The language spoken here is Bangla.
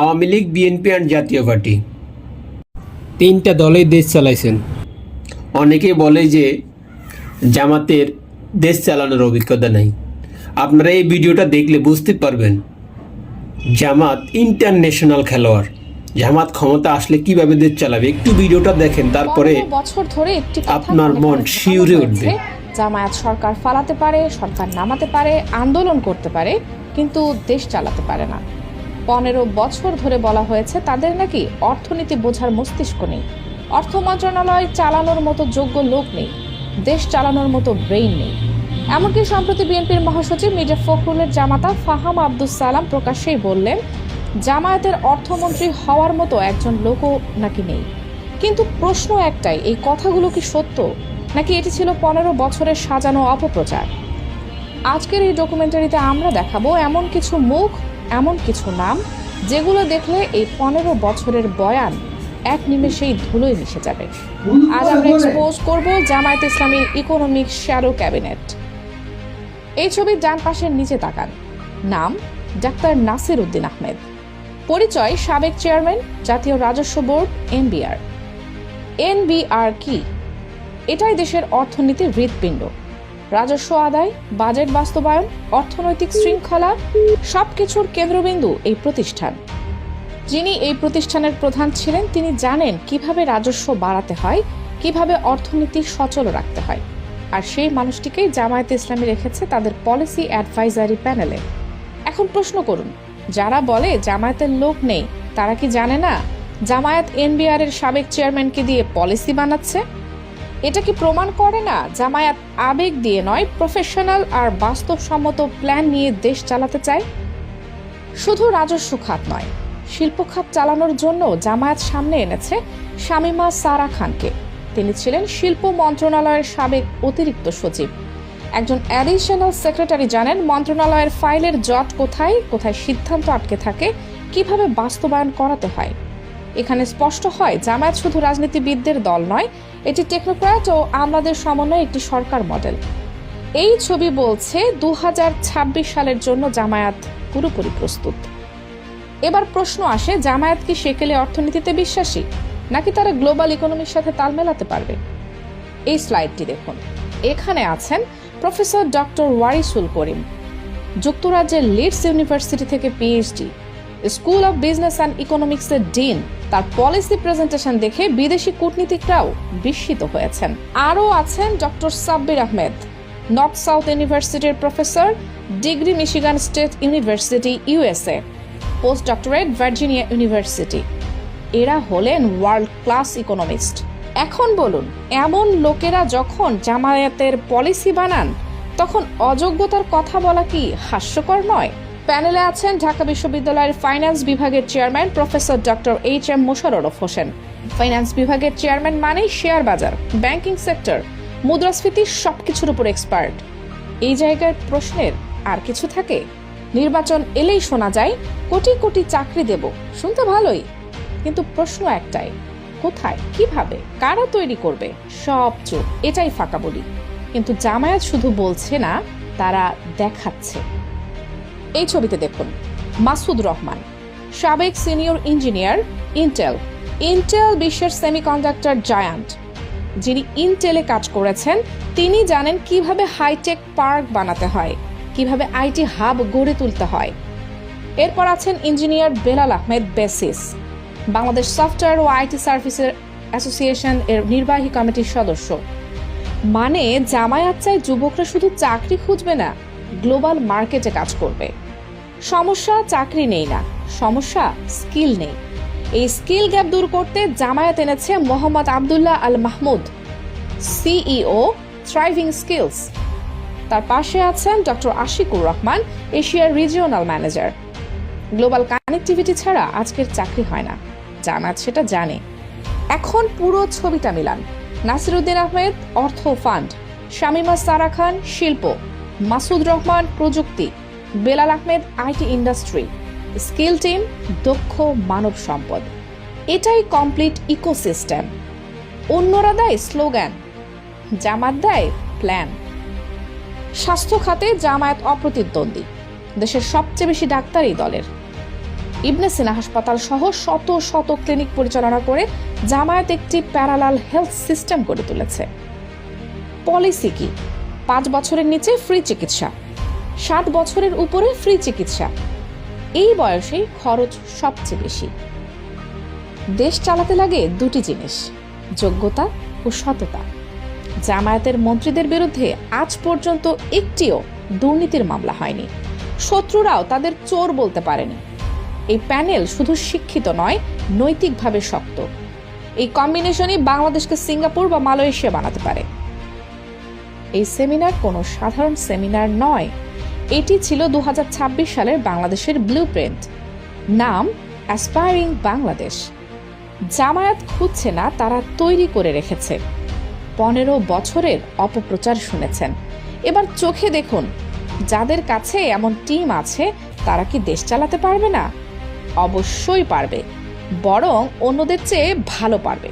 আওয়ামী লীগ বিএনপি আর জাতীয় পার্টি। তিনটা দলেই দেশ চালাইছেন। অনেকে বলে যে জামাতের দেশ চালানোর অভিজ্ঞতা নেই। আপনারা এই ভিডিওটা দেখলে বুঝতে পারবেন জামাত ইন্টারন্যাশনাল খেলোয়াড়। জামাত ক্ষমতা আসলে কীভাবে দেশ চালাবে? একটু ভিডিওটা দেখেন তারপরে বছর ধরে একটি আপনার মন শিউরে উঠবে। জামায়াত সরকার ফালাতে পারে সরকার নামাতে পারে আন্দোলন করতে পারে কিন্তু দেশ চালাতে পারে না। পনেরো বছর ধরে বলা হয়েছে, তাদের নাকি অর্থনীতি বোঝার মস্তিষ্ক নেই। অর্থ মন্ত্রণালয় চালানোর মতো যোগ্য লোক নেই। দেশ চালানোর মতো ব্রেইন নেই। এমনকি সম্প্রতি বিএনপির মহাসচিব মির্জা ফখরুলের জামাতা ফাহাম আব্দুস সালাম প্রকাশ্যেই বললেন, জামায়াতের অর্থমন্ত্রী হওয়ার মতো একজন লোকও নাকি নেই। কিন্তু প্রশ্ন একটাই, এই কথাগুলো কি সত্য? নাকি এটি ছিল পনেরো বছরের সাজানো অপপ্রচার? আজকের এই ডকুমেন্টারিতে আমরা দেখাবো এমন কিছু মুখ এমন কিছু নাম যেগুলো দেখলে এই পনেরো বছরের বয়ান এক নিমেষেই ধুলোয় মিশে যাবে। আজ আমরা এক্সপোজ করব জামায়াত ইসলামীর ইকোনমিক শ্যাডো ক্যাবিনেট এই ছবির ডান পাশের নিচে তাকান। নাম ডাক্তার নাসির উদ্দিন আহমেদ। পরিচয় সাবেক চেয়ারম্যান জাতীয় রাজস্ব বোর্ড এনবিআর। এনবিআর কি? এটাই দেশের অর্থনীতির হৃৎপিণ্ড। রাজস্ব আদায়, বাজেট বাস্তবায়ন, অর্থনৈতিক শৃঙ্খলা, সবকিছুর কেন্দ্রবিন্দু এই প্রতিষ্ঠান। যিনি এই প্রতিষ্ঠানের প্রধান ছিলেন, তিনি জানেন কীভাবে রাজস্ব বাড়াতে হয়, কীভাবে অর্থনীতি সচল রাখতে হয়। আর সেই মানুষটিকেই জামায়াতে ইসলামী রেখেছে তাদের পলিসি অ্যাডভাইজারি প্যানেলে। এখন প্রশ্ন করুন, যারা বলে জামায়াতের লোক নেই, তারা কি জানে না জামায়াত এনবিআর এর সাবেক চেয়ারম্যানকে দিয়ে পলিসি বানাচ্ছে? এটা কি প্রমাণ করে না জামায়াত আবেগ দিয়ে নয় প্রফেশনাল আর বাস্তবসম্মত প্ল্যান নিয়ে দেশ চালাতে চায়? শুধু রাজস্ব খাত নয়, শিল্প খাত চালানোর জন্য জামায়াত সামনে এনেছে শামিমা সারা খানকে। তিনি ছিলেন শিল্প মন্ত্রণালয়ের সাবেক অতিরিক্ত সচিব। একজন অ্যাডিশনাল সেক্রেটারি জানেন মন্ত্রণালয়ের ফাইলের জট কোথায় কোথায় সিদ্ধান্ত আটকে থাকে, কীভাবে বাস্তবায়ন করাতে হয়। এখানে স্পষ্ট হয়, জামায়াত শুধু রাজনীতিবিদদের দল নয়, এটি টেকনোক্র্যাট ও আমলাদের সমন্বয়ে একটি সরকার মডেল। এই ছবি বলছে দু হাজার ছাব্বিশ সালের জন্য জামায়াত পুরোপুরি প্রস্তুত। এবার প্রশ্ন আসে, জামায়াত কি সেকেলে অর্থনীতিতে বিশ্বাসী, নাকি তারা গ্লোবাল ইকোনমির সাথে তাল মেলাতে পারবে? এই স্লাইডটি দেখুন। এখানে আছেন প্রফেসর ডক্টর ওয়ারিসুল করিম, যুক্তরাজ্যের লিডস ইউনিভার্সিটি থেকে PhD school of business and ইকোনমিক্সের dean. তার পলিসি প্রেজেন্টেশন দেখে বিদেশি কূটনীতিকরাও বিস্মিত হয়েছেন। আরও আছেন doctor Sabbir Ahmed, north south ইউনিভার্সিটির professor, degree Michigan state university, USA, post doctorate Virginia university. এরা হলেন ওয়ার্ল্ড ক্লাস ইকোনমিস্ট। এখন বলুন, এমন লোকেরা যখন জামায়াতের পলিসি বানান, তখন অযোগ্যতার কথা বলা কি হাস্যকর নয়? প্যানেলে আছেন ঢাকা বিশ্ববিদ্যালয়ের ফাইন্যান্স বিভাগের chairman professor doctor H M Mosharraf Hossain. Finance বিভাগের চেয়ারম্যান মানেই শেয়ার বাজার, ব্যাংকিং সেক্টর, মুদ্রাস্ফীতি সবকিছুর উপর এক্সপার্ট। এই জায়গায় প্রশ্নের আর কিছু থাকে? নির্বাচন এলেই শোনা যায়, কোটি কোটি চাকরি দেব, শুনতে ভালোই। কিন্তু প্রশ্ন একটাই, কোথায়, কীভাবে, কারা তৈরি করবে? সব চোখ, এটাই ফাঁকা বলি। কিন্তু জামায়াত শুধু বলছে না, তারা দেখাচ্ছে। এই ছবিতে দেখুন, মাসুদ রহমান, সাবেক সিনিয়র ইঞ্জিনিয়ার ইন্টেল ইন্টেল বিশ্বের সেমিকন্ডাক্টর জায়ান্ট যিনি ইন্টেলে কাজ করেছেন, তিনি জানেন কীভাবে হাইটেক পার্ক বানাতে হয়, কীভাবে আইটি হাব গড়ে তুলতে হয়। এরপর আছেন engineer Belal Ahmed BASIS, Bangladesh software O IT সার্ভিসের অ্যাসোসিয়েশন এর নির্বাহী কমিটির সদস্য। মানে জামায়াত চায় যুবকরা শুধু চাকরি খুঁজবে না, গ্লোবাল মার্কেটে কাজ করবে। সমস্যা, চাকরি নেই না। সমস্যা স্কিল নেই। এই স্কিল গ্যাপ দূর করতে জামায়াত এনেছে Mohammad Abdullah Al Mahmud CEO thriving skills তার পাশে আছেন ডক্টর আশিকুর রহমান, এশিয়ার রিজিওনাল ম্যানেজার গ্লোবাল কানেক্টিভিটি ছাড়া আজকের চাকরি হয় না। জামায়াত সেটা জানে। এখন পুরো ছবিটা মিলান। নাসিরুদ্দিন আহমেদ, অর্থ ফান্ড। শামিমা সারা খান, শিল্প। মাসুদ রহমান, প্রযুক্তি। Belal Ahmed, IT industry. Skill team, দক্ষ মানব সম্পদ। এটাই কমপ্লিট ইকোসিস্টেম। অন্যরা দেয় স্লোগান, জামাত দেয় প্ল্যান। স্বাস্থ্য খাতে জামায়াত অপ্রতিদ্বন্দ্বী, দেশের সবচেয়ে বেশি ডাক্তার এই দলের। ইবনে সিনা হাসপাতাল সহ শত শত ক্লিনিক পরিচালনা করে জামায়াত একটি প্যারালাল হেলথ সিস্টেম গড়ে তুলেছে। পলিসি কি? পাঁচ বছরের নিচে ফ্রি চিকিৎসা। সাত বছরের উপরে ফ্রি চিকিৎসা। এই বয়সেই খরচ সবচেয়ে বেশি। দেশ চালাতে লাগে দুটি জিনিস, যোগ্যতা ও সততা। জামায়াতের মন্ত্রীদের বিরুদ্ধে আজ পর্যন্ত একটিও দুর্নীতির মামলা হয়নি। শত্রুরাও তাদের চোর বলতে পারেনি। এই প্যানেল শুধু শিক্ষিত নয়, নৈতিকভাবে শক্ত। এই কম্বিনেশনই বাংলাদেশকে সিঙ্গাপুর বা মালয়েশিয়া বানাতে পারে। এই সেমিনার কোনো সাধারণ সেমিনার নয় এটি ছিল দু হাজার ছাব্বিশ সালের বাংলাদেশের ব্লু প্রিন্ট নাম অ্যাসপায়ারিং বাংলাদেশ জামায়াত খুঁজছে না, তারা তৈরি করে রেখেছে। পনেরো বছরের অপপ্রচার শুনেছেন। এবার চোখে দেখুন, যাদের কাছে এমন টিম আছে, তারা কি দেশ চালাতে পারবে না? অবশ্যই পারবে, বরং অন্যদের চেয়ে ভালো পারবে।